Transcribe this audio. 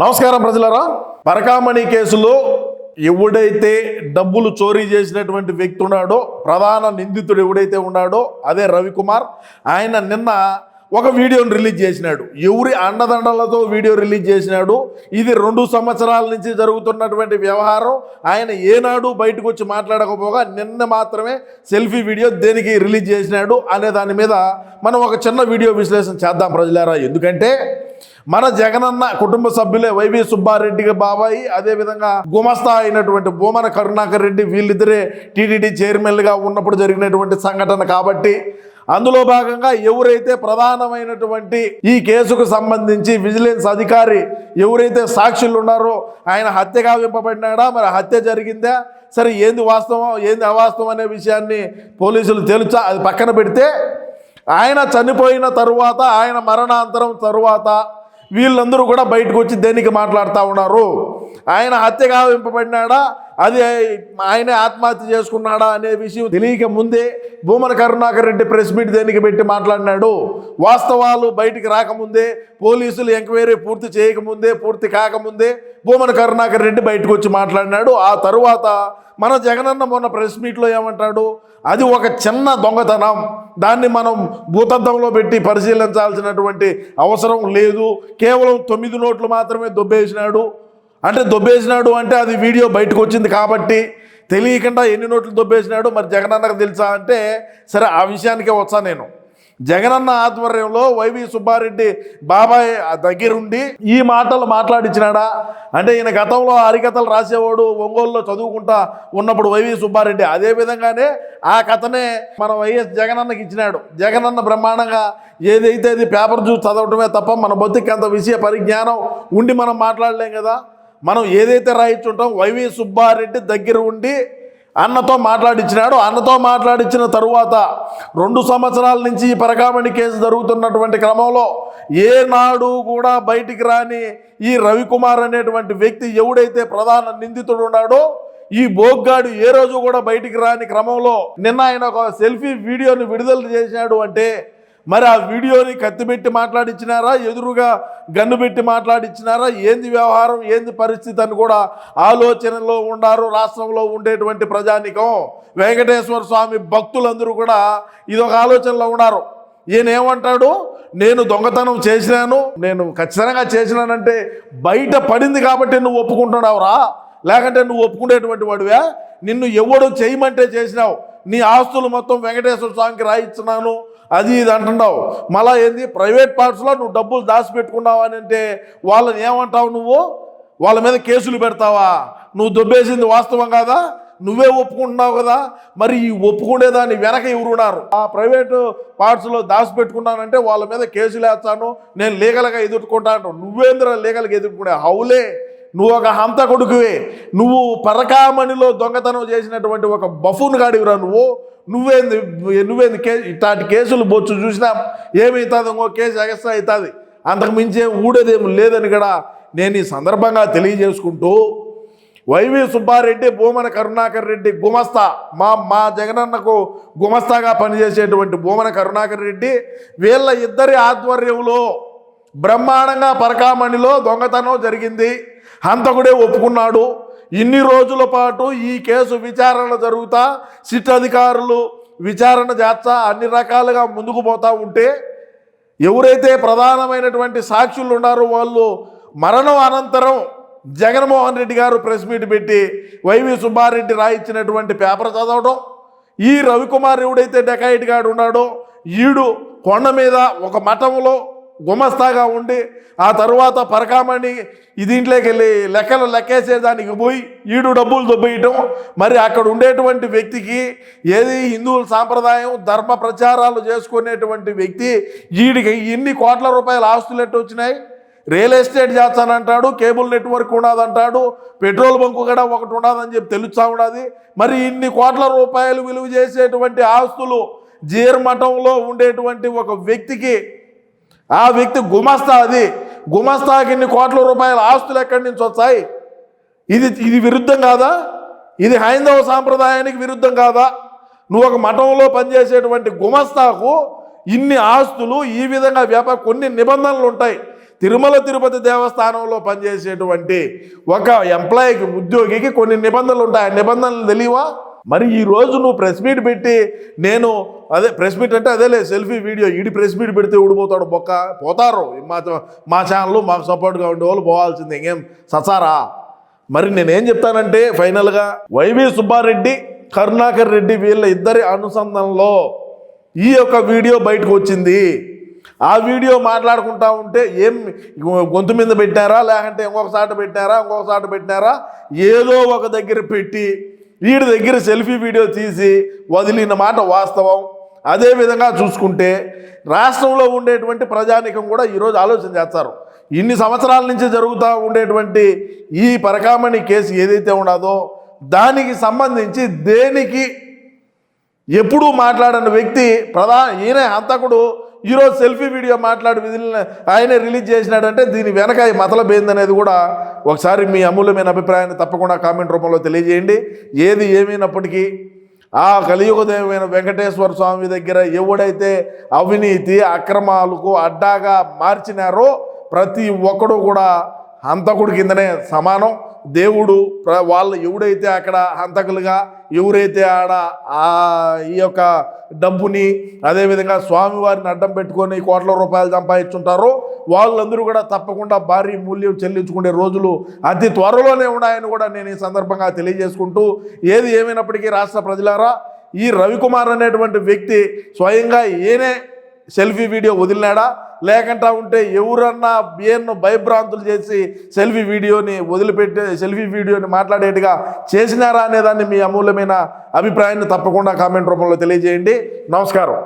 నమస్కారం ప్రజలరా. పరకామణి కేసులో ఎవడైతే డబ్బులు చోరీ చేసినటువంటి వ్యక్తి ఉన్నాడో ప్రధాన నిందితుడు ఎవడైతే ఉన్నాడో అదే రవికుమార్. ఆయన నిన్న ఒక వీడియోని రిలీజ్ చేసినాడు. ఎవరి అండదండలతో వీడియో రిలీజ్ చేసినాడు. ఇది రెండు సంవత్సరాల నుంచి జరుగుతున్నటువంటి వ్యవహారం. ఆయన ఏనాడు బయటకు వచ్చి మాట్లాడకపోగా నిన్న మాత్రమే సెల్ఫీ వీడియో దేనికి రిలీజ్ చేసినాడు అనే దాని మీద మనం ఒక చిన్న వీడియో విశ్లేషణ చేద్దాం ప్రజలారా. ఎందుకంటే మన జగనన్న కుటుంబ సభ్యులే వైవి సుబ్బారెడ్డి బాబాయి అదేవిధంగా గుమస్తా అయినటువంటి భూమన కరుణాకర్ రెడ్డి వీళ్ళిద్దరే టీటీడీ చైర్మన్గా ఉన్నప్పుడు జరిగినటువంటి సంఘటన కాబట్టి అందులో భాగంగా ఎవరైతే ప్రధానమైనటువంటి ఈ కేసుకు సంబంధించి విజిలెన్స్ అధికారి ఎవరైతే సాక్షులు ఉన్నారో ఆయన హత్య కావింపబడినాడా మరి హత్య జరిగిందా? సరే ఏంది వాస్తవం ఏంది అవాస్తవం అనే విషయాన్ని పోలీసులు తెలుసా అది పక్కన పెడితే ఆయన చనిపోయిన తరువాత ఆయన మరణాంతరం తరువాత వీళ్ళందరూ కూడా బయటకు వచ్చి దేనికి మాట్లాడుతూ ఉన్నారు? ఆయన హత్య గావింపబడినాడా? అది ఆయనే ఆత్మహత్య చేసుకున్నాడా అనే విషయం తెలియక ముందే భూమన కరుణాకర్ రెడ్డి ప్రెస్ మీట్ దేనికి పెట్టి మాట్లాడినాడు? వాస్తవాలు బయటికి రాకముందే పోలీసులు ఎంక్వైరీ పూర్తి చేయకముందే పూర్తి కాకముందే భూమన కరుణాకర్ రెడ్డి బయటకు వచ్చి మాట్లాడినాడు. ఆ తరువాత మన జగనన్న మొన్న ప్రెస్ మీట్లో ఏమంటాడు? అది ఒక చిన్న దొంగతనం. దాన్ని మనం భూతద్దంలో పెట్టి పరిశీలించాల్సినటువంటి అవసరం లేదు. కేవలం తొమ్మిది నోట్లు మాత్రమే దొబ్బేసినాడు. అంటే దొబ్బేసినాడు అంటే అది వీడియో బయటకు వచ్చింది కాబట్టి తెలియకుండా ఎన్ని నోట్లు దొబ్బేసినాడు? మరి జగనన్నకు తెలుసా అంటే సరే ఆ విషయానికే వచ్చా నేను. జగనన్న ఆధ్వర్యంలో వైవి సుబ్బారెడ్డి బాబాయ్ దగ్గరుండి ఈ మాటలు మాట్లాడించినాడా? అంటే ఈయన గతంలో హరికథలు రాసేవాడు ఒంగోలులో చదువుకుంటా ఉన్నప్పుడు వైవి సుబ్బారెడ్డి. అదే విధంగానే ఆ కథనే మన వైఎస్ జగనన్నకి ఇచ్చినాడు. జగనన్న బ్రహ్మాండంగా ఏదైతే అది పేపర్ చూసి చదవటమే తప్ప మన బొత్తికి అంత విషయ పరిజ్ఞానం ఉండి మనం మాట్లాడలేం కదా? మనం ఏదైతే రాయించుంటాం వైవి సుబ్బారెడ్డి దగ్గర ఉండి అన్నతో మాట్లాడించినాడు అన్నతో మాట్లాడించిన తరువాత రెండు సంవత్సరాల నుంచి ఈ పరకామణి కేసు జరుగుతున్నటువంటి క్రమంలో ఏనాడు కూడా బయటికి రాని ఈ రవికుమార్ అనేటువంటి వ్యక్తి ఎవడైతే ప్రధాన నిందితుడు ఉన్నాడో ఈ బోగ్గాడు ఏ రోజు కూడా బయటికి రాని క్రమంలో నిన్న ఆయన ఒక సెల్ఫీ వీడియోని విడుదల చేశాడు అంటే మరి ఆ వీడియోని కత్తిపెట్టి మాట్లాడించినారా ఎదురుగా గన్ను పెట్టి మాట్లాడించినారా ఏంది వ్యవహారం? ఏంది పరిస్థితి అని కూడా ఆలోచనలో ఉండారు రాష్ట్రంలో ఉండేటువంటి ప్రజానికం. వెంకటేశ్వర స్వామి భక్తులందరూ కూడా ఇదొక ఆలోచనలో ఉన్నారు. ఈయన ఏమంటాడు? నేను దొంగతనం చేసినాను. నేను ఖచ్చితంగా చేసినానంటే బయట పడింది కాబట్టి నువ్వు ఒప్పుకుంటున్నావురా? లేకంటే నువ్వు ఒప్పుకునేటువంటి వాడివే? నిన్ను ఎవడు చేయమంటే చేసినావు. నీ ఆస్తులు మొత్తం వెంకటేశ్వర స్వామికి రాయిస్తున్నాను. అది ఇది అంటున్నావు. మళ్ళా ఏంది? ప్రైవేట్ పార్ట్స్లో నువ్వు డబ్బులు దాచిపెట్టుకున్నావు అని అంటే వాళ్ళని ఏమంటావు నువ్వు? వాళ్ళ మీద కేసులు పెడతావా? నువ్వు దొబ్బేసింది వాస్తవం కాదా? నువ్వే ఒప్పుకుంటున్నావు కదా? మరి ఈ ఒప్పుకునేదాన్ని వెనక ఎవరున్నారు ఆ ప్రైవేటు పార్ట్స్లో దాచిపెట్టుకున్నానంటే వాళ్ళ మీద కేసులు వేస్తాను నేను లీగల్గా ఎదుర్కొంటాను నువ్వేంద్ర లీగల్గా ఎదుర్కొనే? హౌలే నువ్వు ఒక హంతకుడుకువే నువ్వు పరకామణిలో దొంగతనం చేసినటువంటి ఒక బఫూన్ గాడివిరా నువ్వు. నువ్వేంది నువ్వేంది కే ఇట్లాంటి కేసులు బొచ్చు చూసినా ఏమవుతుంది ఇంకో కేసు ఎగస్ట్రా అవుతుంది? అంతకు మించే ఊడేదేమి లేదని కూడా నేను ఈ సందర్భంగా తెలియజేసుకుంటూ వైవి సుబ్బారెడ్డి భూమన కరుణాకర్ రెడ్డి గుమస్తా మా మా జగనన్నకు గుమస్తాగా పనిచేసేటువంటి భూమన కరుణాకర్ రెడ్డి వీళ్ళ ఇద్దరి ఆధ్వర్యంలో బ్రహ్మాండంగా పరకామణిలో దొంగతనం జరిగింది. హంతకుడే ఒప్పుకున్నాడు. ఇన్ని రోజుల పాటు ఈ కేసు విచారణ జరుగుతా సిట్ అధికారులు విచారణ చేస్తా అన్ని రకాలుగా ముందుకు పోతా ఉంటే ఎవరైతే ప్రధానమైనటువంటి సాక్షులు ఉన్నారో వాళ్ళు మరణం అనంతరం జగన్మోహన్ రెడ్డి గారు ప్రెస్ మీట్ పెట్టి వైవి సుబ్బారెడ్డి రాయించినటువంటి పేపర్ చదవడం ఈ రవికుమార్ ఎవడైతే డెకాయిట్ గాడు ఉన్నాడో ఈడు కొండ మీద ఒక మఠంలో గుమస్తాగా ఉండి ఆ తరువాత పరకామణి ఈ దీంట్లోకి వెళ్ళి లెక్కలు లెక్కేసేదానికి పోయి ఈడు డబ్బులు దొబ్బేయటం. మరి అక్కడ ఉండేటువంటి వ్యక్తికి ఏది హిందువుల సాంప్రదాయం ధర్మ ప్రచారాలు చేసుకునేటువంటి వ్యక్తి ఈడికి ఇన్ని కోట్ల రూపాయల ఆస్తులు ఎట్టు వచ్చినాయి? రియల్ ఎస్టేట్ చేస్తానంటాడు కేబుల్ నెట్వర్క్ ఉన్నదంటాడు పెట్రోల్ బంకు కూడా ఒకటి ఉన్నదని చెప్పి తెలుస్తా ఉన్నది. మరి ఇన్ని కోట్ల రూపాయలు విలువ చేసేటువంటి ఆస్తులు జీర్మఠంలో ఉండేటువంటి ఒక వ్యక్తికి ఆ వ్యక్తి గుమస్తా అది. గుమస్తాకి ఇన్ని కోట్ల రూపాయల ఆస్తులు ఎక్కడి నుంచి వచ్చాయి ఇది ఇది విరుద్ధం కాదా? ఇది హైందవ సాంప్రదాయానికి విరుద్ధం కాదా? నువ్వు ఒక మఠంలో పనిచేసేటువంటి గుమస్తాకు ఇన్ని ఆస్తులు ఈ విధంగా వ్యాపార కొన్ని నిబంధనలు ఉంటాయి. తిరుమల తిరుపతి దేవస్థానంలో పనిచేసేటువంటి ఒక ఎంప్లాయీకి ఉద్యోగికి కొన్ని నిబంధనలు ఉంటాయి. ఆ నిబంధనలు తెలియవా? మరి ఈ రోజు నువ్వు ప్రెస్ మీట్ పెట్టి నేను అదే ప్రెస్ మీట్ అంటే అదేలే selfie video. ED press meet పెడితే ఊడిపోతాడు బొక్క. పోతారు. మా మా ఛానల్ మాకు సపోర్ట్గా ఉండే వాళ్ళు పోవాల్సింది. ఇంకేం? ససారా మరి నేనేం చెప్తానంటే ఫైనల్గా వైవి సుబ్బారెడ్డి కరుణాకర్ రెడ్డి వీళ్ళ ఇద్దరి అనుసంధానంలో ఈ యొక్క వీడియో బయటకు వచ్చింది. ఆ వీడియో మాట్లాడుకుంటా ఉంటే ఏం గొంతు మీద పెట్టారా? లేకంటే ఇంకొక సాట పెట్టారా? ఇంకొక సాట పెట్టారా ఏదో ఒక దగ్గర పెట్టి వీడి దగ్గర సెల్ఫీ వీడియో తీసి వదిలిన మాట వాస్తవం. అదేవిధంగా చూసుకుంటే రాష్ట్రంలో ఉండేటువంటి ప్రజానికం కూడా ఈరోజు ఆలోచన చేస్తారు. ఇన్ని సంవత్సరాల నుంచి జరుగుతూ ఉండేటువంటి ఈ పరకామణి కేసు ఏదైతే ఉన్నదో దానికి సంబంధించి దేనికి ఎప్పుడూ మాట్లాడని వ్యక్తి ప్రధాన ఈయన హంతకుడు ఈరోజు సెల్ఫీ వీడియో మాట్లాడి విధులను ఆయనే రిలీజ్ చేసినాడంటే దీని వెనక ఈ మతలబ్ ఏందనేది కూడా ఒకసారి మీ అమూల్యమైన అభిప్రాయాన్ని తప్పకుండా కామెంట్ రూపంలో తెలియజేయండి. ఏది ఏమైనప్పటికీ ఆ కలియుగదేవమైన వెంకటేశ్వర స్వామి దగ్గర ఎవడైతే అవినీతి అక్రమాలకు అడ్డాగా మార్చినారో ప్రతి ఒక్కడు కూడా హంతకుడి కిందనే సమానం. దేవుడు వాళ్ళు ఎవడైతే అక్కడ హంతకులుగా ఎవరైతే ఆడ ఆ ఈ యొక్క డబ్బుని అదేవిధంగా స్వామివారిని అడ్డం పెట్టుకొని కోట్ల రూపాయలు సంపాదించుంటారో వాళ్ళందరూ కూడా తప్పకుండా భారీ మూల్యం చెల్లించుకునే రోజులు అతి త్వరలోనే ఉన్నాయని కూడా నేను ఈ సందర్భంగా తెలియజేసుకుంటూ ఏది ఏమైనప్పటికీ రాష్ట్ర ప్రజలారా ఈ రవికుమార్ అనేటువంటి వ్యక్తి స్వయంగా ఈయనే సెల్ఫీ వీడియో వదిలినాడా? లేకుండా ఉంటే ఎవరన్నా బియ్యన్ను భయభ్రాంతులు చేసి సెల్ఫీ వీడియోని వదిలిపెట్టి సెల్ఫీ వీడియోని మాట్లాడేట్టుగా చేసినారా అనేదాన్ని మీ అమూల్యమైన అభిప్రాయాన్ని తప్పకుండా కామెంట్ రూపంలో తెలియజేయండి. నమస్కారం.